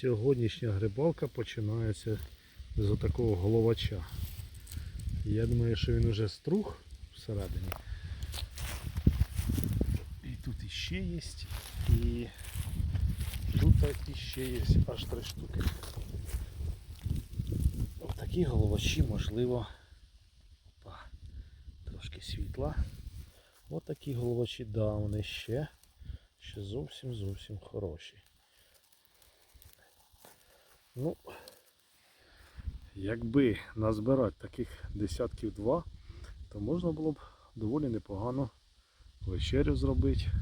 Сьогоднішня грибалка починається з отакого головача. Я думаю, що він уже струх всередині. І тут іще є. І тут іще є аж три штуки. Отакі головачі, можливо. Опа, трошки світла. Отакі головачі, да, вони ще, ще зовсім зовсім хороші. Ну, якби назбирати таких десятків два, то можна було б доволі непогано вечерю зробити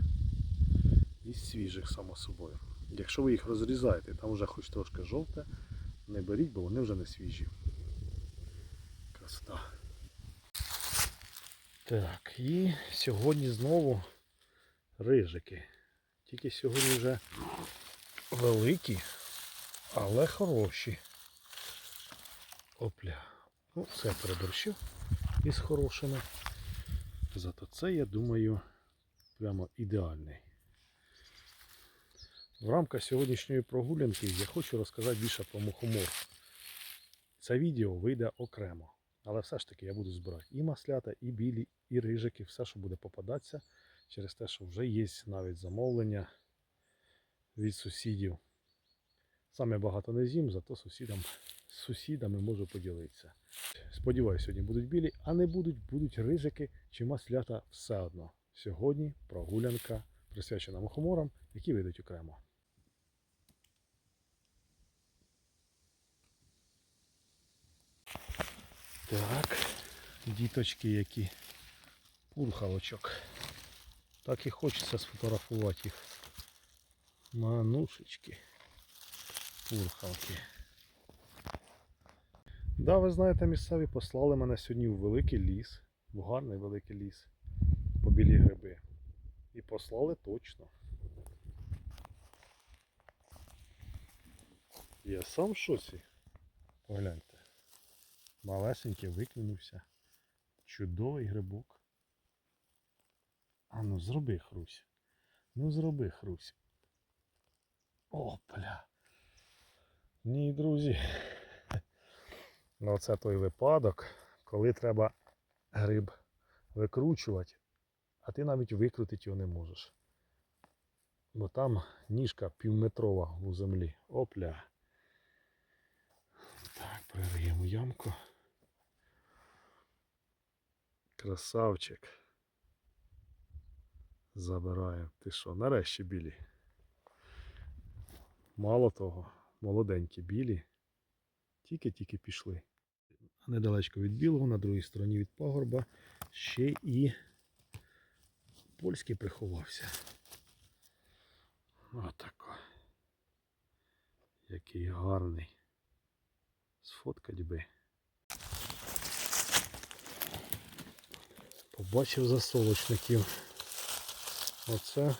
із свіжих, само собою. Якщо ви їх розрізаєте, там вже хоч трошки жовте, не беріть, бо вони вже не свіжі. Красота. Так, і сьогодні знову рижики. Тільки сьогодні вже великі, але хороші. Опля. Ну, це переборщив із хорошими. Зато це, я думаю, прямо ідеальний. В рамках сьогоднішньої прогулянки я хочу розказати більше про мухомор. Це відео вийде окремо. Але все ж таки я буду збирати і маслята, і білі, і рижики, все, що буде попадатися, через те, що вже є навіть замовлення від сусідів. Саме багато не з'їм, зато сусідам, з сусідами можу поділитися. Сподіваюся, сьогодні будуть білі, а не будуть, будуть рижики чи маслята все одно. Сьогодні прогулянка присвячена мухоморам, які вийдуть окремо. Так, діточки які. Пурхалочок. Так і хочеться сфотографувати їх. Манушечки. Пурхалки. Да, ви знаєте, місцеві послали мене сьогодні в великий ліс, в гарний великий ліс, по білі гриби. І послали точно. Я сам в шоці. Погляньте. Малесенький викинувся. Чудовий грибок. А ну зроби хрусь. Ну зроби хрусь. Опля. Ні, друзі. Ну це той випадок, коли треба гриб викручувати, а ти навіть викрутити його не можеш. Бо там ніжка півметрова у землі. Опля. Так, перериємо ямку. Красавчик. Забираю. Ти що, нарешті білі. Мало того, молоденькі білі. Тільки-тільки пішли. Недалечко від білого, на другій стороні від пагорба, ще і польський приховався. Отако. Який гарний. Сфоткать би. Побачив засолочників. Оце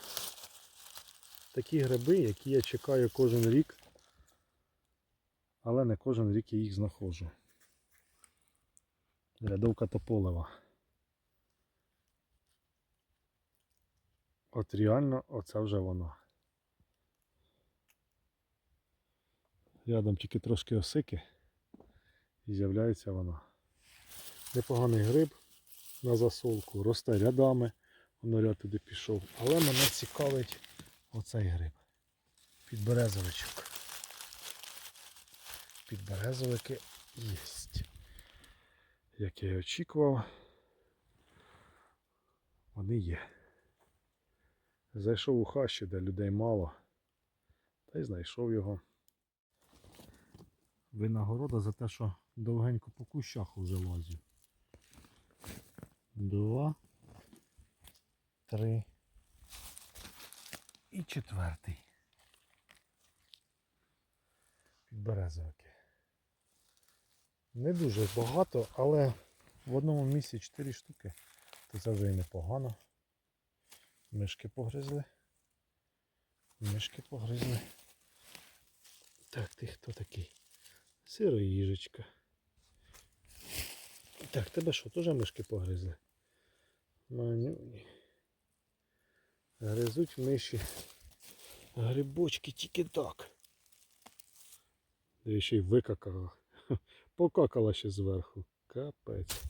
такі гриби, які я чекаю кожен рік, але не кожен рік я їх знаходжу. Рядовка тополева. От реально оце вже воно. Рядом тільки трошки осики і з'являється вона. Непоганий гриб на засолку, росте рядами, воно ряд туди пішов. Але мене цікавить оцей гриб. Підберезовичок. Підберезовики є. Як я і очікував, вони є. Зайшов у хащі, де людей мало, та й знайшов його. Винагорода за те, що довгенько по кущах уже лазю. Два, три і четвертий. Підберезовики. Не дуже багато, але в одному місці 4 штуки, то це вже і непогано. Мишки погризли. Мишки погризли. Так, ти хто такий? Сироїжечка. Так, тебе що, теж мишки погризли? Манюні. Гризуть миші. Грибочки тільки так. Ще й викакала. Покакала ще зверху. Капець.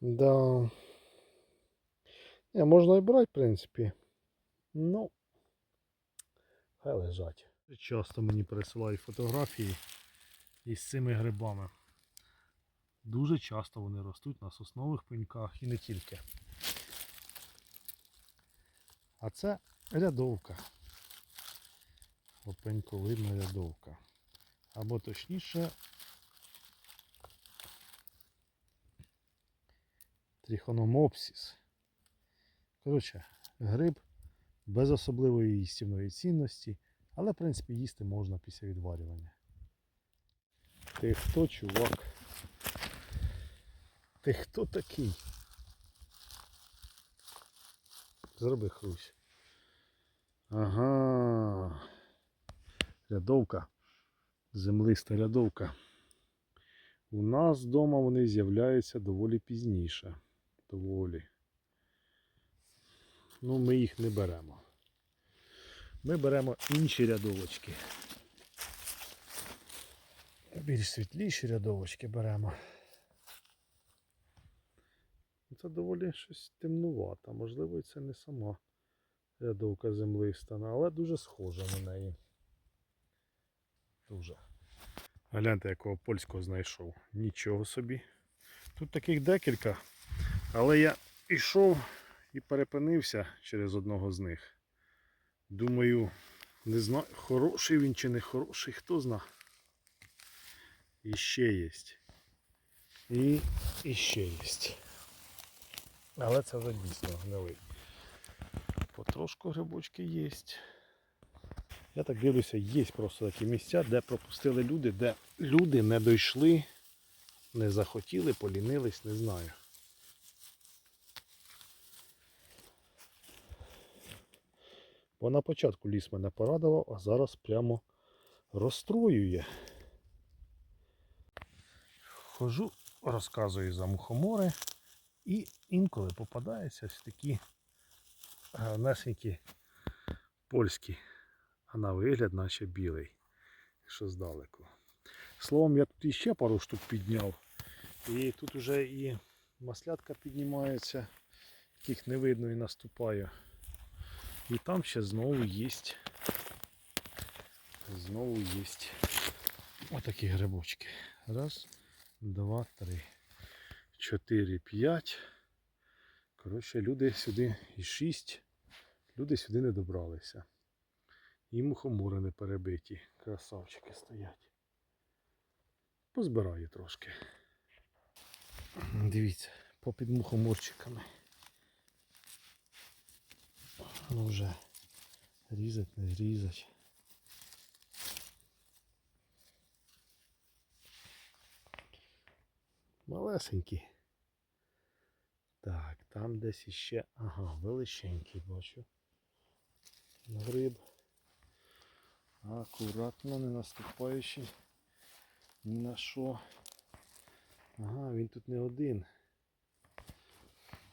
Да. Не, можна і брати, в принципі. Ну, хай лежать. Часто мені присилають фотографії із цими грибами. Дуже часто вони ростуть на соснових пеньках і не тільки. А це рядовка. Опеньковидна рядовка. Або точніше трихономопсіс. Коротше, гриб без особливої їстівної цінності, але в принципі їсти можна після відварювання. Ти хто, чувак? Ти хто такий? Зроби хрусь. Ага. Рядовка. Землиста рядовка. У нас вдома вони з'являються доволі пізніше. Доволі. Ну, ми їх не беремо. Ми беремо інші рядовочки. Більш світліші рядовочки беремо. Це доволі щось темнувато. Можливо, це не сама рядовка землиста, але дуже схожа на неї. Дуже. Гляньте, якого польського знайшов. Нічого собі. Тут таких декілька, але я йшов і перепинився через одного з них. Думаю, не знаю, хороший він чи не хороший, хто зна. І ще є. І, і ще є. Але це вже дійсно гнилий. Потрошку грибочки є. Я так дивлюся, є просто такі місця, де пропустили люди, де люди не дійшли, не захотіли, полінились, не знаю. Бо на початку ліс мене порадував, а зараз прямо розстроює. Хожу, розказую за мухомори і інколи попадаються ось такі гарнесенькі польські, а на вигляд наче білий, якщо здалеку. Словом, я тут іще пару штук підняв. І тут уже і маслятка піднімається, яких не видно і наступає. І там ще знову є. Знову є отакі грибочки. Раз, два, три, чотири, п'ять. Коротше, люди сюди і шість. Люди сюди не добралися. І мухомори не перебиті. Красавчики стоять. Позбираю трошки. Дивіться, попід мухоморчиками. Ну вже різать, не різать. Малесенькі. Так, там десь іще, ага, величенький бачу. Гриб. Акуратно, не наступаючи ні на що. Ага, він тут не один.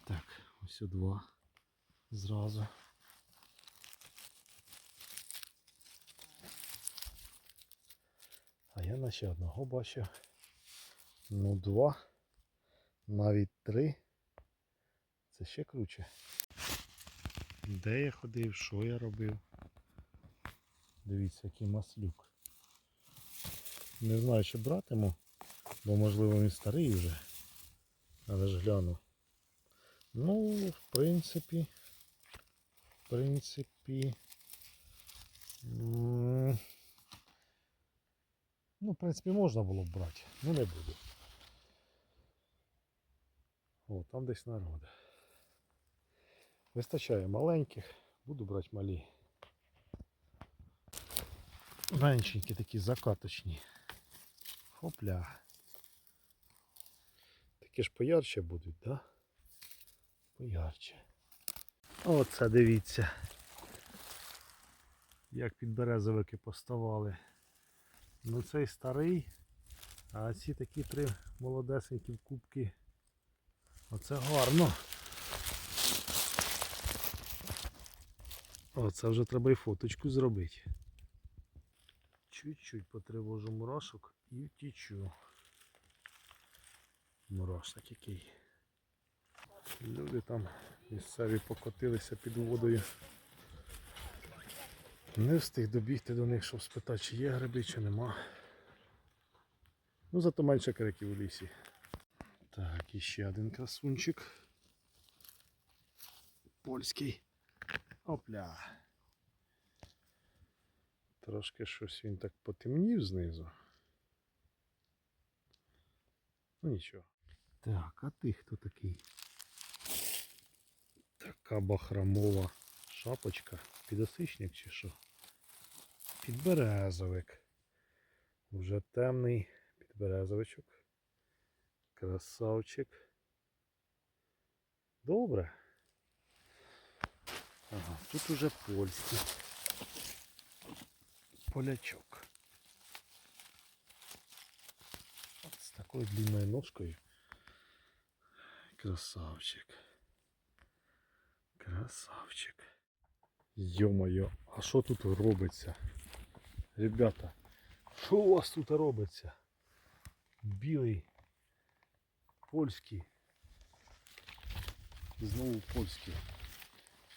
Так, ось о два. Зразу. А я наче одного бачив. Ну, два, навіть три. Це ще круче. Де я ходив, що я робив? Дивіться, який маслюк. Не знаю, чи братиму, бо можливо він старий вже. Але ж гляну. Ну, в принципі, в принципі. Ну, в принципі, можна було б брати, ну не буду. О, там десь народ. Вистачає маленьких, буду брати малі. Меншенькі такі закаточні. Хопля. Такі ж поярче будуть, так? Поярче. Оце дивіться. Як підберезовики поставали. Ну цей старий, а ці такі три молодесенькі в кубки. Оце гарно. Оце вже треба і фоточку зробити. Чуть-чуть потривожу мурашок і втічу. Мурашник який. Люди там місцеві покотилися під водою. Не встиг добігти до них, щоб спитати, чи є гриби, чи нема. Ну, зато менше криків у лісі. Так, і ще один красунчик. Польський. Опля. Трошки щось він так потемнів знизу. Ну нічого. Так, а ти хто такий? Така бахрамова шапочка. Підосичник чи що? Підберезовик. Уже темний підберезовичок. Красавчик. Добре. Ага, тут уже польський. Полячок. От з такою длинною ножкою. Красавчик. Красавчик. Йо-моє, а що тут робиться? Ребята, що у вас тут робиться? Білий, польський. Знову польський.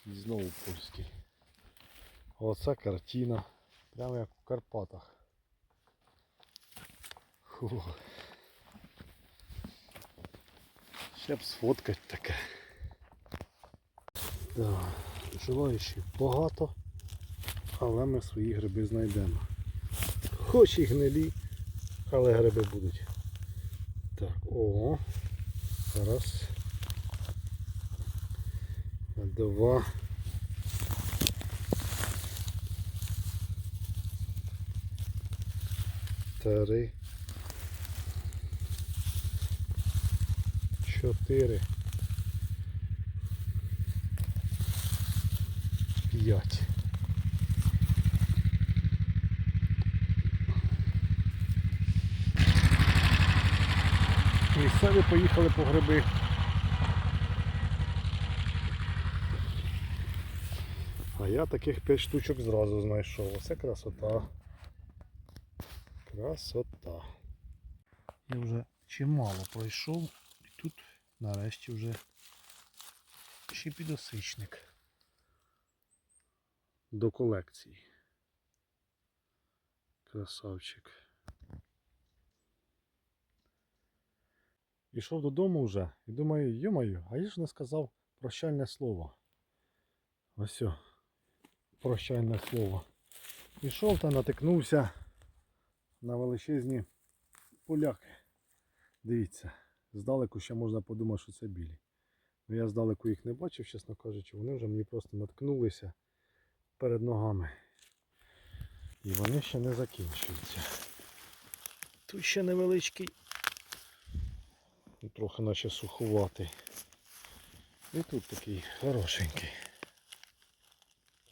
Знову польський. Оце картина. Прямо як у Карпатах. Фу. Ще б сфоткать таке. Да. Желаючих багато, але ми свої гриби знайдемо. Хоч і гнилі, але гриби будуть. Так, о. Раз. Два. Три. Чотири. П'ять. Місцеві поїхали по гриби. А я таких 5 штучок зразу знайшов. Оце красота. Красота. Я вже чимало пройшов і тут нарешті вже ще підосичник до колекції. Красавчик. Ішов додому вже і думаю, йомаю, а я ж не сказав прощальне слово. Ось прощальне слово. Ішов та натикнувся на величезні поляки. Дивіться, здалеку ще можна подумати, що це білі. Ну я здалеку їх не бачив, чесно кажучи, вони вже мені просто наткнулися перед ногами. І вони ще не закінчуються. Тут ще невеличкий. Трохи наче суховатий. І тут такий хорошенький.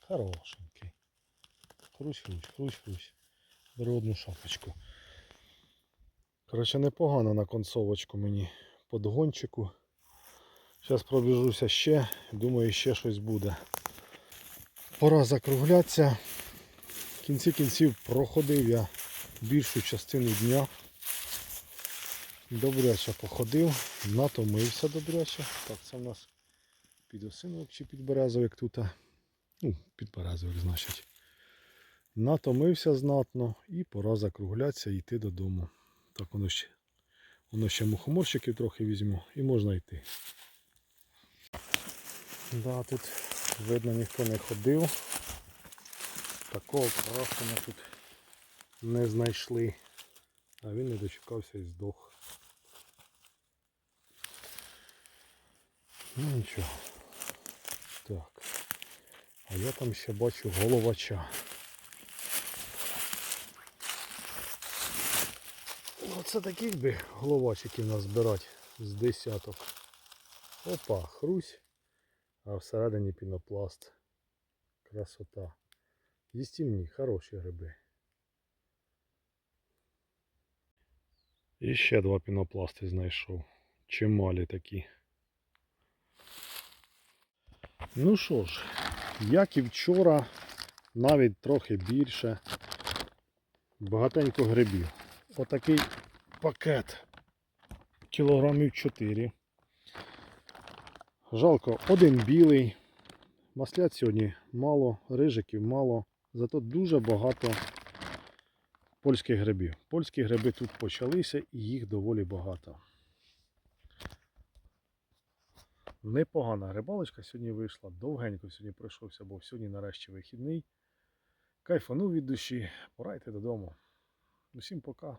Хорошенький. Хрусь, хрусь, хрусь, хрусь. Беру одну шапочку. Коротше, непогано на концовочку мені подгончику. Зараз пробіжуся ще, думаю, ще щось буде. Пора закруглятися. В кінці кінців проходив я більшу частину дня. Добряче походив, натомився добряче. Так, це в нас підосиновик чи підберезовик тут. Ну, підберезовик, значить. Натомився знатно і пора закруглятися і йти додому. Так воно ще, воно ще мухоморщиків трохи візьму і можна йти. Да, тут видно ніхто не ходив. Такого красення тут не знайшли. А він не дочекався і здох. Ну нічого. Так. А я там ще бачу головача. Оце таких би головачиків назбирати з десяток. Опа, хрусь, а всередині пінопласт. Красота. Їстівні, хороші гриби. І ще два пінопласти знайшов. Чималі такі. Ну що ж, як і вчора, навіть трохи більше. Багатенько грибів. Отакий пакет. Кілограмів 4. Жалко, один білий. Маслят сьогодні мало, рижиків мало. Зато дуже багато польських грибів. Польські гриби тут почалися і їх доволі багато. Непогана рибалочка сьогодні вийшла. Довгенько сьогодні пройшовся, бо сьогодні нарешті вихідний. Кайфанув від душі. Пора йти додому. Усім пока.